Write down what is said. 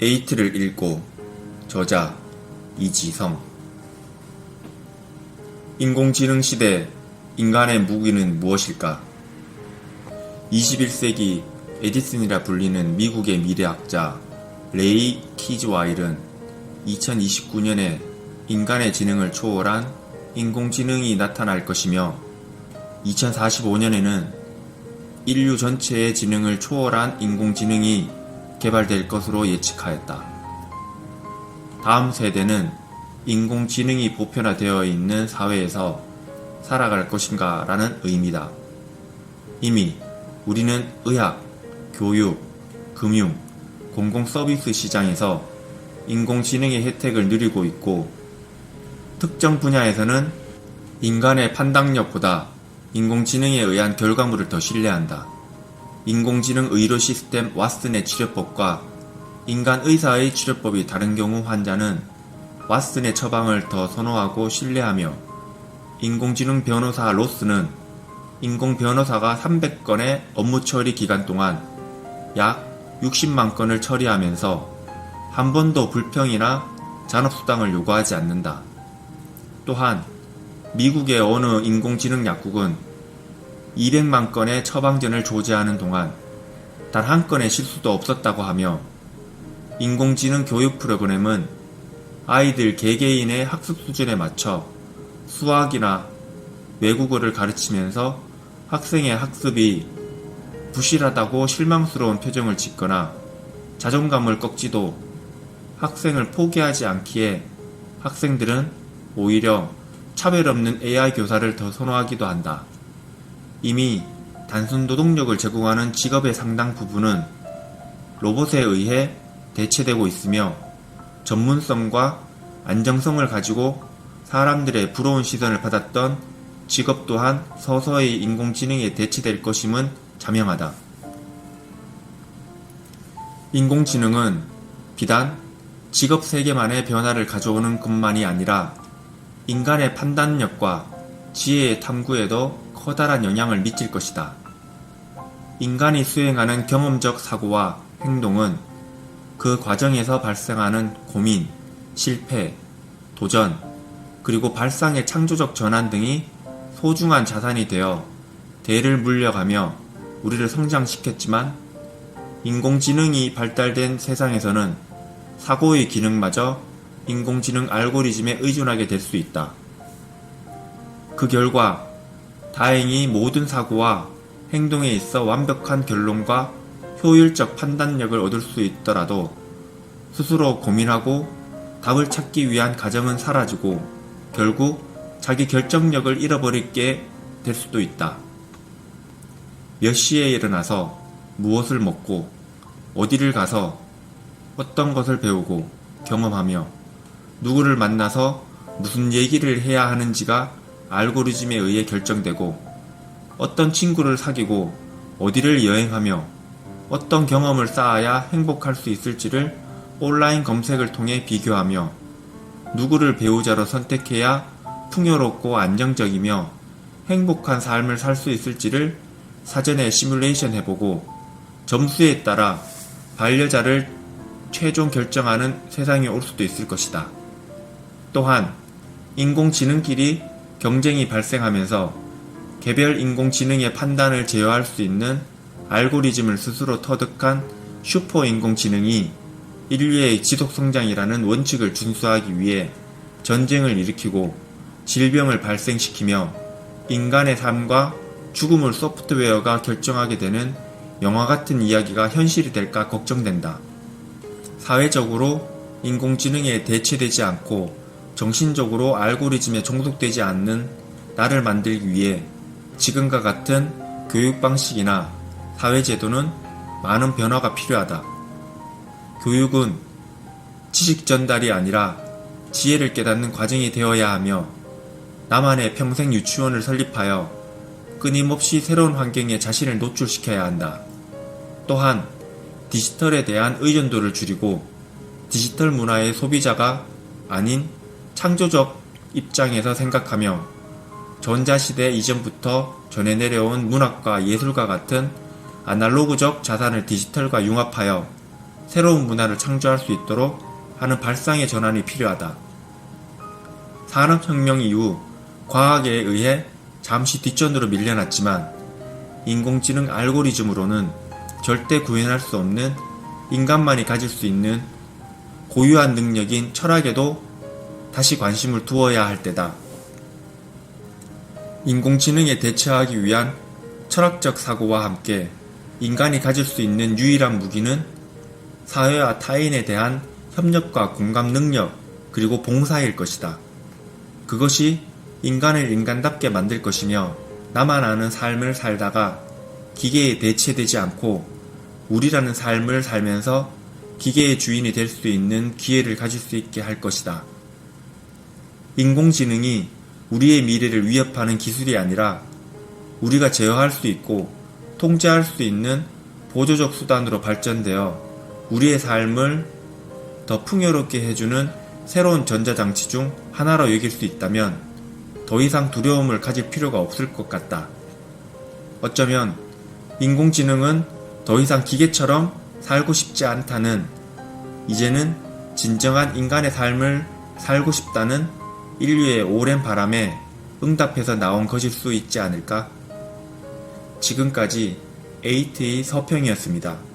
에이트를 읽고 저자 이지성 인공지능 시대 인간의 무기는 무엇일까? 21세기 에디슨이라 불리는 미국의 미래학자 레이 키즈와일은 2029년에 인간의 지능을 초월한 인공지능이 나타날 것이며 2045년에는 인류 전체의 지능을 초월한 인공지능이 개발될 것으로 예측하였다. 다음 세대는 인공지능이 보편화되어 있는 사회에서 살아갈 것인가 라는 의미다. 이미 우리는 의학, 교육, 금융, 공공 서비스 시장에서 인공지능의 혜택을 누리고 있고 특정 분야에서는 인간의 판단력보다 인공지능에 의한 결과물을 더 신뢰한다. 인공지능 의료 시스템 왓슨의 치료법과 인간 의사의 치료법이 다른 경우 환자는 왓슨의 처방을 더 선호하고 신뢰하며 인공지능 변호사 로스는 인공 변호사가 300건의 업무 처리 기간 동안 약 60만 건을 처리하면서 한 번도 불평이나 잔업수당을 요구하지 않는다. 또한 미국의 어느 인공지능 약국은 200만 건의 처방전을 조제하는 동안 단 한 건의 실수도 없었다고 하며 인공지능 교육 프로그램은 아이들 개개인의 학습 수준에 맞춰 수학이나 외국어를 가르치면서 학생의 학습이 부실하다고 실망스러운 표정을 짓거나 자존감을 꺾지도 학생을 포기하지 않기에 학생들은 오히려 차별 없는 AI 교사를 더 선호하기도 한다. 이미 단순 노동력을 제공하는 직업의 상당 부분은 로봇에 의해 대체되고 있으며 전문성과 안정성을 가지고 사람들의 부러운 시선을 받았던 직업 또한 서서히 인공지능에 대체될 것임은 자명하다. 인공지능은 비단 직업 세계만의 변화를 가져오는 것만이 아니라 인간의 판단력과 지혜의 탐구에도 커다란 영향을 미칠 것이다. 인간이 수행하는 경험적 사고와 행동은 그 과정에서 발생하는 고민, 실패, 도전, 그리고 발상의 창조적 전환 등이 소중한 자산이 되어 대를 물려가며 우리를 성장시켰지만 인공지능이 발달된 세상에서는 사고의 기능마저 인공지능 알고리즘에 의존하게 될 수 있다. 그 결과 다행히 모든 사고와 행동에 있어 완벽한 결론과 효율적 판단력을 얻을 수 있더라도 스스로 고민하고 답을 찾기 위한 과정은 사라지고 결국 자기 결정력을 잃어버리게 될 수도 있다. 몇 시에 일어나서 무엇을 먹고 어디를 가서 어떤 것을 배우고 경험하며 누구를 만나서 무슨 얘기를 해야 하는지가 알고리즘에 의해 결정되고 어떤 친구를 사귀고 어디를 여행하며 어떤 경험을 쌓아야 행복할 수 있을지를 온라인 검색을 통해 비교하며 누구를 배우자로 선택해야 풍요롭고 안정적이며 행복한 삶을 살 수 있을지를 사전에 시뮬레이션 해보고 점수에 따라 반려자를 최종 결정하는 세상이 올 수도 있을 것이다. 또한 인공지능끼리 경쟁이 발생하면서 개별 인공지능의 판단을 제어할 수 있는 알고리즘을 스스로 터득한 슈퍼 인공지능이 인류의 지속성장이라는 원칙을 준수하기 위해 전쟁을 일으키고 질병을 발생시키며 인간의 삶과 죽음을 소프트웨어가 결정하게 되는 영화 같은 이야기가 현실이 될까 걱정된다. 사회적으로 인공지능에 대체되지 않고 정신적으로 알고리즘에 종속되지 않는 나를 만들기 위해 지금과 같은 교육 방식이나 사회제도는 많은 변화가 필요하다. 교육은 지식 전달이 아니라 지혜를 깨닫는 과정이 되어야 하며 나만의 평생 유치원을 설립하여 끊임없이 새로운 환경에 자신을 노출시켜야 한다. 또한 디지털에 대한 의존도를 줄이고 디지털 문화의 소비자가 아닌 창조적 입장에서 생각하며 전자시대 이전부터 전해 내려온 문학과 예술과 같은 아날로그적 자산을 디지털과 융합하여 새로운 문화를 창조할 수 있도록 하는 발상의 전환이 필요하다. 산업혁명 이후 과학에 의해 잠시 뒷전으로 밀려났지만 인공지능 알고리즘으로는 절대 구현할 수 없는 인간만이 가질 수 있는 고유한 능력인 철학에도 다시 관심을 두어야 할 때다. 인공지능에 대처하기 위한 철학적 사고와 함께 인간이 가질 수 있는 유일한 무기는 사회와 타인에 대한 협력과 공감 능력 그리고 봉사일 것이다. 그것이 인간을 인간답게 만들 것이며 나만 아는 삶을 살다가 기계에 대체되지 않고 우리라는 삶을 살면서 기계의 주인이 될 수 있는 기회를 가질 수 있게 할 것이다. 인공지능이 우리의 미래를 위협하는 기술이 아니라 우리가 제어할 수 있고 통제할 수 있는 보조적 수단으로 발전되어 우리의 삶을 더 풍요롭게 해주는 새로운 전자장치 중 하나로 여길 수 있다면 더 이상 두려움을 가질 필요가 없을 것 같다. 어쩌면 인공지능은 더 이상 기계처럼 살고 싶지 않다는 이제는 진정한 인간의 삶을 살고 싶다는 인류의 오랜 바람에 응답해서 나온 것일 수 있지 않을까? 지금까지 에이트의 서평이었습니다.